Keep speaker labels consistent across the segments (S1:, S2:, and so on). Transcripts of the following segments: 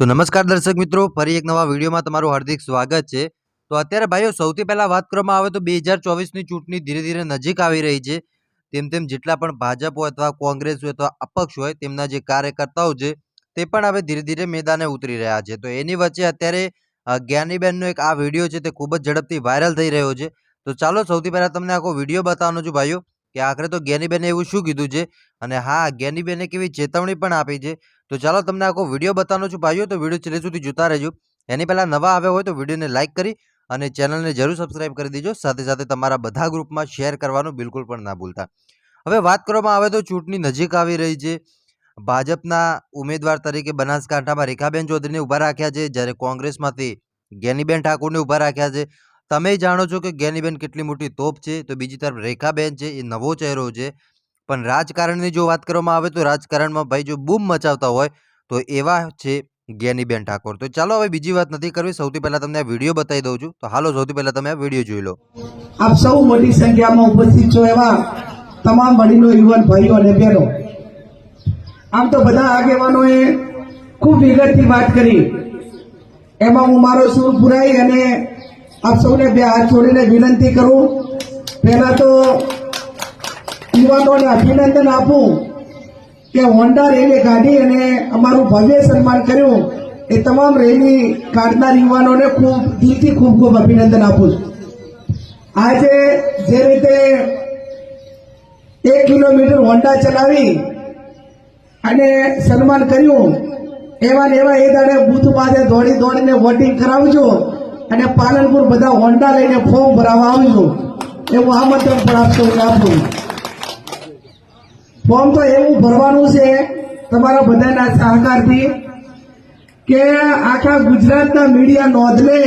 S1: તો નમસ્કાર દર્શક મિત્રો, ફરી એક નવા વિડીયોમાં તમારું હાર્દિક સ્વાગત છે. તો અત્યારે ભાઈઓ, સૌથી પહેલાં વાત કરવામાં આવે તો બે હજાર ચોવીસની ચૂંટણી ધીરે ધીરે નજીક આવી રહી છે. તેમ તેમ જેટલા પણ ભાજપ હોય અથવા કોંગ્રેસ હોય અથવા અપક્ષ હોય, તેમના જે કાર્યકર્તાઓ છે, તે પણ હવે ધીરે ધીરે મેદાને ઉતરી રહ્યા છે. તો એની વચ્ચે અત્યારે જ્ઞાનીબેનનો એક આ વીડિયો છે તે ખૂબ જ ઝડપથી વાયરલ થઈ રહ્યો છે. તો ચાલો સૌથી પહેલાં તમને આખો વીડિયો બતાવવાનો છું ભાઈઓ, કે આખરે તો જ્ઞાનીબેને એવું શું કીધું છે? અને હા, જ્ઞાનીબેને કેવી ચેતવણી પણ આપી છે. તો ચાલો તમને આખો વીડિયો બતાવવાનો છું ભાઈઓ, તો વીડિયો છેલ્લે સુધી જોતા રહેજો. એની પહેલાં નવા આવ્યા હોય તો વિડીયોને લાઇક કરી અને ચેનલને જરૂર સબસ્ક્રાઇબ કરી દેજો. સાથે સાથે તમારા બધા ગ્રુપમાં શેર કરવાનું બિલકુલ પણ ના ભૂલતા. હવે વાત કરવામાં આવે તો ચૂંટણી નજીક આવી રહી છે. ભાજપના ઉમેદવાર તરીકે બનાસકાંઠામાં રેખાબેન ચૌધરીને ઊભા રાખ્યા છે, જ્યારે કોંગ્રેસમાંથી ગેનીબેન ઠાકોરને ઊભા રાખ્યા છે. તમે જાણો છો કે ગેનીબેન કેટલી મોટી તોપ છે, તો બીજી તરફ રેખાબેન છે, એ નવો ચહેરો છે. પણ રાજકારણની જો વાત કરવામાં આવે તો રાજકારણમાં ભાઈ જો બૂમ મચાવતા હોય, તો એવા છે જ્ઞાનીબેન ઠાકોર. તો ચાલો હવે બીજી વાત નથી કરવી. સૌથી પહેલા તમને આ વીડિયો બતાવી દઉં છું. તો હાલો સૌથી પહેલા તમે આ વીડિયો જોઈ લો.
S2: આપ સૌ મોટી સંખ્યામાં ઉપસ્થિત છો એવા તમામ વડીલો, યુવાન ભાઈઓ અને બહેનો. આમ તો બધા આગેવાનોએ ખૂબ વિગતથી વાત કરી. એમાં હું મારો સુર પુરાઈ અને આપ સૌને બે હાથ છોડીને વિનંતી કરું. પહેલા તો યુવાનોને અભિનંદન આપું કે હોન્ડા રેલી કાઢી અને અમારું ભવ્ય સન્માન કર્યું. એ તમામ રેલી કાઢનાર યુવાનોને ખૂબ, દિલથી ખૂબ ખૂબ અભિનંદન આપું છું. આજે જે રીતે એક કિલોમીટર હોન્ડા ચલાવી અને સન્માન કર્યું, એવા ને એવા એ દાડે બુથ પાસે દોડી દોડીને વોટિંગ કરાવજો અને પાલનપુર બધા હોન્ડા લઈને ફોર્મ ભરાવા આવજો. એવું આમંત્રણ પણ આપશો આપું ફોર્મ તો એવું ભરવાનું છે તમારા બધાના સહકારથી કે આખા ગુજરાતના મીડિયા નોંધ લે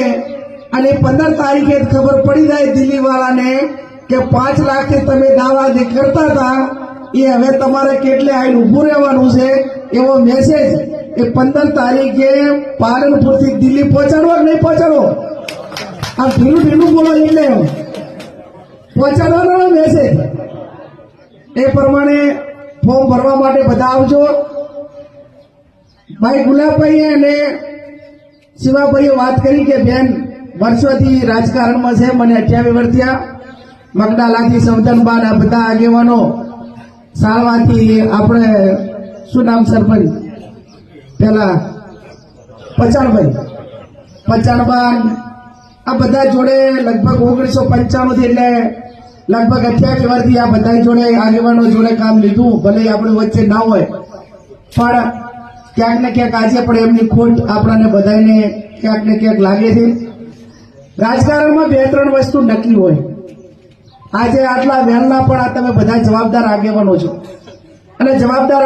S2: અને પંદર તારીખે ખબર પડી જાય દિલ્હી વાળાને કે પાંચ લાખ તમે દાવા જે કરતા હતા, એ હવે તમારે કેટલે આઈને ઊભું રહેવાનું છે? એવો મેસેજ એ પંદર તારીખે પાલનપુરથી દિલ્હી પહોંચાડવો કે નહીં પહોંચાડવો? આ ધીરું ધીરું બોલો એટલે પહોંચાડવાનો મેસેજ એ પ્રમાણે ફોર્મ ભરવા માટે બધા આવજો. ભાઈ ગુલાબભાઈ અને શિવાભાઈએ વાત કરી કે, બેન, વર્ષોથી રાજકારણમાં છે, મને અઠ્યાવી વર્ષ મગડાલાથી સમતનબાદ આ બધા આગેવાનો સાળવાથી આપણે શું નામ સરપંચ પેલા પચાણભાઈ. પચાણબાન. આ બધા જોડે લગભગ ઓગણીસો પંચાણું થી એટલે લગભગ અઠ્યાવીસ વર્ષથી આ બધા જોડે આગેવાનો જોડે કામ લીધું, ભલે આપણી વચ્ચે ના હોય. પણ ક્યાંક ને ક્યાંક આજે પણ એમની ખોટ આપણાને બધાને ક્યાંક ને ક્યાંક લાગે છે. રાજકારણમાં બે ત્રણ વસ્તુ નક્કી હોય. આજે આટલા વહેલા પણ આ તમે બધા જવાબદાર આગેવાનો છો. અને જવાબદાર